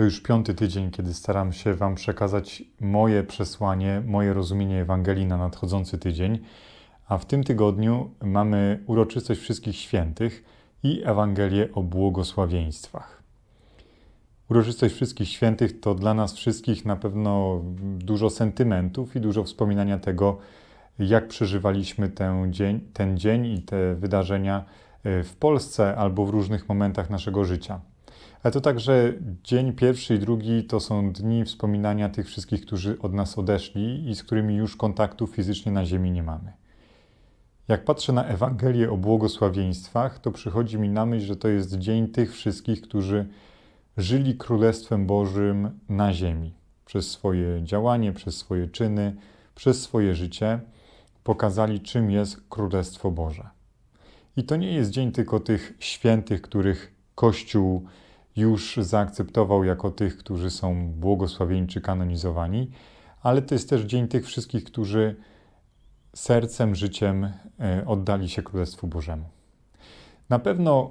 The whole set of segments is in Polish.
To już piąty tydzień, kiedy staram się Wam przekazać moje przesłanie, moje rozumienie Ewangelii na nadchodzący tydzień. A w tym tygodniu mamy uroczystość wszystkich świętych i Ewangelię o błogosławieństwach. Uroczystość wszystkich świętych to dla nas wszystkich na pewno dużo sentymentów i dużo wspominania tego, jak przeżywaliśmy ten dzień, ten dzień i te wydarzenia e, w Polsce albo w różnych momentach naszego życia. Ale to także dzień pierwszy i drugi to są dni wspominania tych wszystkich, którzy od nas odeszli i z którymi już kontaktu fizycznie na ziemi nie mamy. Jak patrzę na Ewangelię o błogosławieństwach, to przychodzi mi na myśl, że to jest dzień tych wszystkich, którzy żyli Królestwem Bożym na ziemi. Przez swoje działanie, przez swoje czyny, przez swoje życie pokazali, czym jest Królestwo Boże. I to nie jest dzień tylko tych świętych, których Kościół już zaakceptował jako tych, którzy są błogosławieni czy kanonizowani, ale to jest też dzień tych wszystkich, którzy sercem, życiem e, oddali się Królestwu Bożemu. Na pewno e,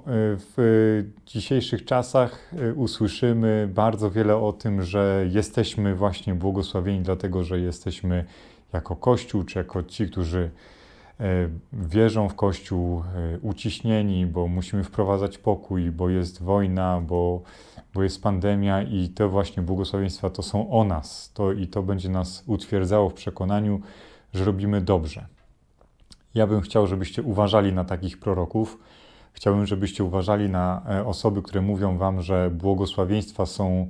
w dzisiejszych czasach e, usłyszymy bardzo wiele o tym, że jesteśmy właśnie błogosławieni, dlatego że jesteśmy jako Kościół, czy jako ci, którzy wierzą w Kościół, uciśnieni, bo musimy wprowadzać pokój, bo jest wojna, bo, bo jest pandemia i te właśnie błogosławieństwa to są o nas. To, I to będzie nas utwierdzało w przekonaniu, że robimy dobrze. Ja bym chciał, żebyście uważali na takich proroków. Chciałbym, żebyście uważali na e, osoby, które mówią wam, że błogosławieństwa są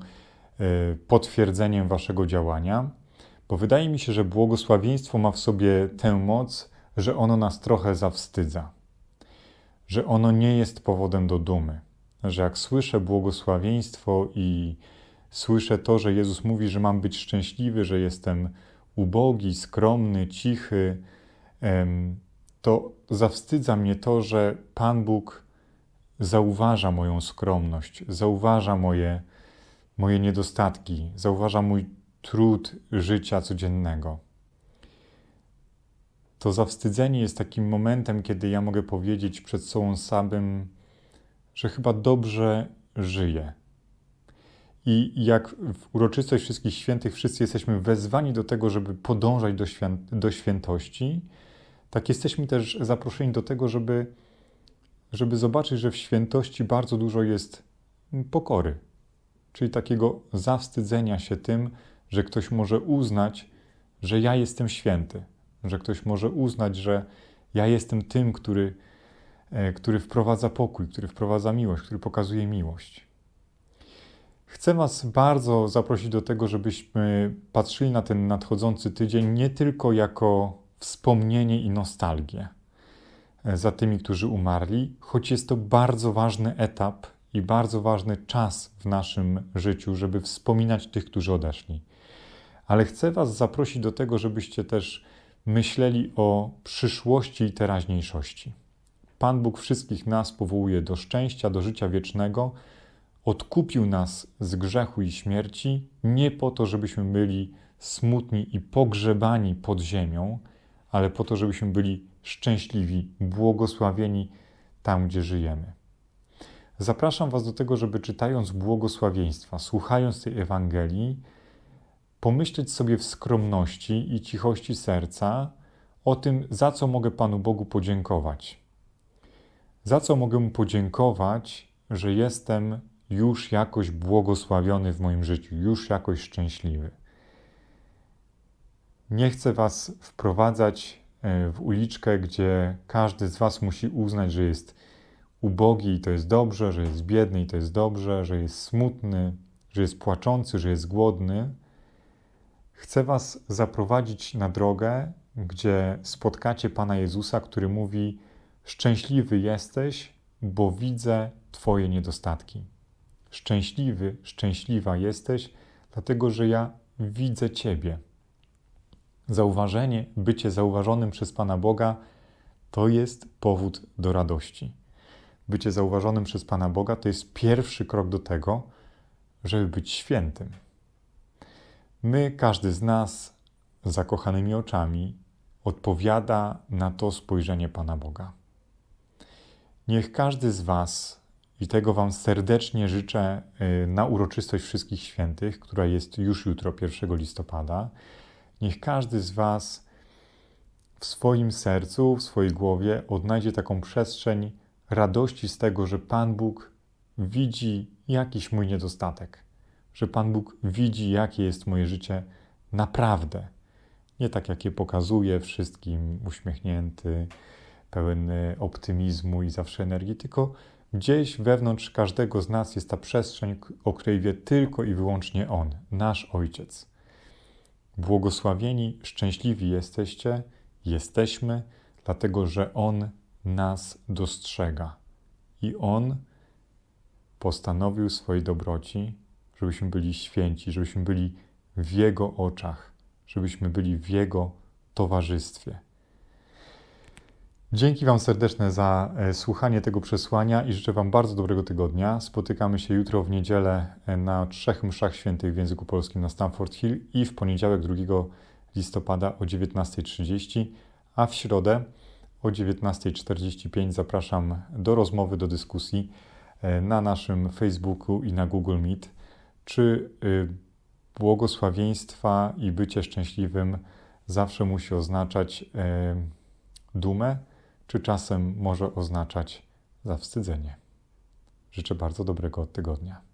e, potwierdzeniem waszego działania, bo wydaje mi się, że błogosławieństwo ma w sobie tę moc, że ono nas trochę zawstydza, że ono nie jest powodem do dumy, że jak słyszę błogosławieństwo i słyszę to, że Jezus mówi, że mam być szczęśliwy, że jestem ubogi, skromny, cichy, to zawstydza mnie to, że Pan Bóg zauważa moją skromność, zauważa moje, moje niedostatki, zauważa mój trud życia codziennego. To zawstydzenie jest takim momentem, kiedy ja mogę powiedzieć przed sobą samym, że chyba dobrze żyję, i jak w uroczystość wszystkich świętych wszyscy jesteśmy wezwani do tego, żeby podążać do, do świętości, tak jesteśmy też zaproszeni do tego, żeby, żeby zobaczyć, że w świętości bardzo dużo jest pokory, czyli takiego zawstydzenia się tym, że ktoś może uznać, że ja jestem święty, że ktoś może uznać, że ja jestem tym, który, e, który wprowadza pokój, który wprowadza miłość, który pokazuje miłość. Chcę Was bardzo zaprosić do tego, żebyśmy patrzyli na ten nadchodzący tydzień nie tylko jako wspomnienie i nostalgię e, za tymi, którzy umarli, choć jest to bardzo ważny etap i bardzo ważny czas w naszym życiu, żeby wspominać tych, którzy odeszli. Ale chcę Was zaprosić do tego, żebyście też myśleli o przyszłości i teraźniejszości. Pan Bóg wszystkich nas powołuje do szczęścia, do życia wiecznego odkupił nas z grzechu i śmierci nie po to, żebyśmy byli smutni i pogrzebani pod ziemią, ale po to, żebyśmy byli szczęśliwi, błogosławieni tam, gdzie żyjemy. Zapraszam Was do tego, żeby czytając błogosławieństwa, słuchając tej Ewangelii, pomyśleć sobie w skromności i cichości serca o tym, za co mogę Panu Bogu podziękować. Za co mogę Mu podziękować, że jestem już jakoś błogosławiony w moim życiu, już jakoś szczęśliwy. Nie chcę Was wprowadzać e, w uliczkę, gdzie każdy z Was musi uznać, że jest ubogi i to jest dobrze, że jest biedny i to jest dobrze, że jest smutny, że jest płaczący, że jest głodny. Chcę Was zaprowadzić na drogę, gdzie spotkacie Pana Jezusa, który mówi: Szczęśliwy jesteś, bo widzę Twoje niedostatki. Szczęśliwy, szczęśliwa jesteś, dlatego że ja widzę Ciebie. Zauważenie, bycie zauważonym przez Pana Boga to jest powód do radości. Bycie zauważonym przez Pana Boga to jest pierwszy krok do tego, żeby być świętym. My, każdy z nas, zakochanymi oczami, odpowiada na to spojrzenie Pana Boga. Niech każdy z Was I tego Wam serdecznie życzę y, na uroczystość Wszystkich Świętych, która jest już jutro, 1 listopada. Niech każdy z Was w swoim sercu, w swojej głowie odnajdzie taką przestrzeń radości z tego, że Pan Bóg widzi jakiś mój niedostatek, że Pan Bóg widzi, jakie jest moje życie naprawdę. Nie tak, jak je pokazuje wszystkim, uśmiechnięty, pełen y, optymizmu i zawsze energii, tylko gdzieś wewnątrz każdego z nas jest ta przestrzeń, o której wie tylko i wyłącznie On, nasz Ojciec. Błogosławieni, szczęśliwi jesteście, jesteśmy, dlatego że On nas dostrzega i On postanowił swojej dobroci, żebyśmy byli święci, żebyśmy byli w Jego oczach, żebyśmy byli w Jego towarzystwie. Dzięki Wam serdeczne za e, słuchanie tego przesłania i życzę Wam bardzo dobrego tygodnia. Spotykamy się jutro w niedzielę e, na trzech mszach świętych w języku polskim na Stamford Hill i w poniedziałek 2 listopada o 19.30, a w środę o 19.45 zapraszam do rozmowy, do dyskusji e, na naszym Facebooku i na Google Meet, czy y, błogosławieństwa i bycie szczęśliwym zawsze musi oznaczać e, dumę, czy czasem może oznaczać zawstydzenie. Życzę bardzo dobrego tygodnia.